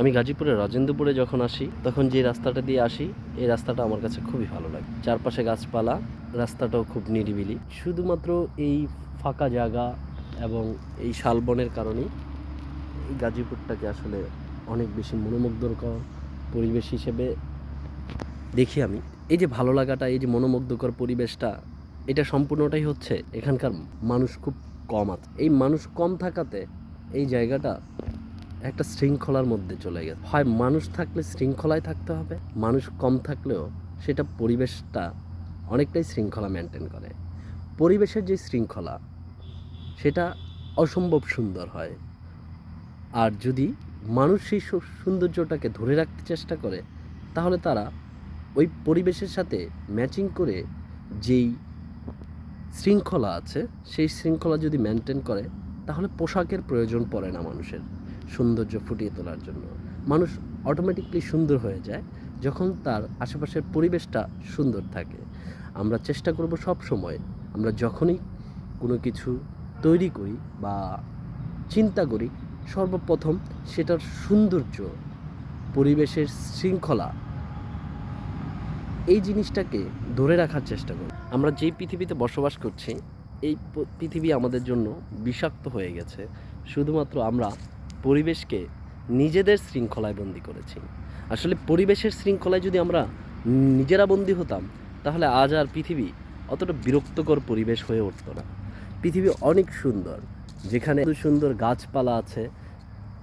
আমি গাজীপুরের রাজেন্দ্রপুরে যখন আসি, তখন যে রাস্তাটা দিয়ে আসি, এই রাস্তাটা আমার কাছে খুবই ভালো লাগে। চারপাশে গাছপালা, রাস্তাটাও খুব নিরিবিলি। শুধুমাত্র এই ফাঁকা জায়গা এবং এই শালবনের কারণেই এই গাজীপুরটাকে আসলে অনেক বেশি মনোমুগ্ধকর পরিবেশ হিসেবে দেখি আমি। এই যে ভালো লাগাটা, এই যে মনোমুগ্ধকর পরিবেশটা, এটা সম্পূর্ণটাই হচ্ছে এখানকার মানুষ খুব কম আছে। এই মানুষ কম থাকাতে এই জায়গাটা একটা শৃঙ্খলার মধ্যে চলে গেছে। হয় মানুষ থাকলে শৃঙ্খলায় থাকতে হবে, মানুষ কম থাকলেও সেটা পরিবেশটা অনেকটাই শৃঙ্খলা মেনটেন করে। পরিবেশের যে শৃঙ্খলা, সেটা অসম্ভব সুন্দর হয়। আর যদি মানুষ সেই সৌন্দর্যটাকে ধরে রাখতে চেষ্টা করে, তাহলে তারা ওই পরিবেশের সাথে ম্যাচিং করে যেই শৃঙ্খলা আছে, সেই শৃঙ্খলা যদি মেনটেন করে, তাহলে পোশাকের প্রয়োজন পড়ে না মানুষের। সৌন্দর্য ফুটিয়ে তোলার জন্য। মানুষ অটোমেটিকলি সুন্দর হয়ে যায় যখন তার আশেপাশের পরিবেশটা সুন্দর থাকে। আমরা চেষ্টা করব সব সময় আমরা যখনই কোনো কিছু তৈরি করি বা চিন্তা করি, সর্বপ্রথম সেটার সৌন্দর্য, পরিবেশের শৃঙ্খলা এই জিনিসটাকে ধরে রাখার চেষ্টা করি। আমরা যেই পৃথিবীতে বসবাস করছি, এই পৃথিবী আমাদের জন্য বিষাক্ত হয়ে গেছে। শুধুমাত্র আমরা পরিবেশকে নিজেদের শৃঙ্খলায় বন্দি করেছি। আসলে পরিবেশের শৃঙ্খলায় যদি আমরা নিজেরা বন্দি হতাম, তাহলে আজ আর পৃথিবী অতটা বিরক্তকর পরিবেশ হয়ে উঠতো না। পৃথিবী অনেক সুন্দর, যেখানে সুন্দর গাছপালা আছে,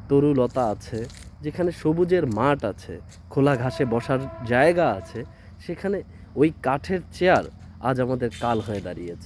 তরুলতা আছে, যেখানে সবুজের মাঠ আছে, খোলা ঘাসে বসার জায়গা আছে, সেখানে ওই কাঠের চেয়ার আজ আমাদের কাল হয়ে দাঁড়িয়েছে।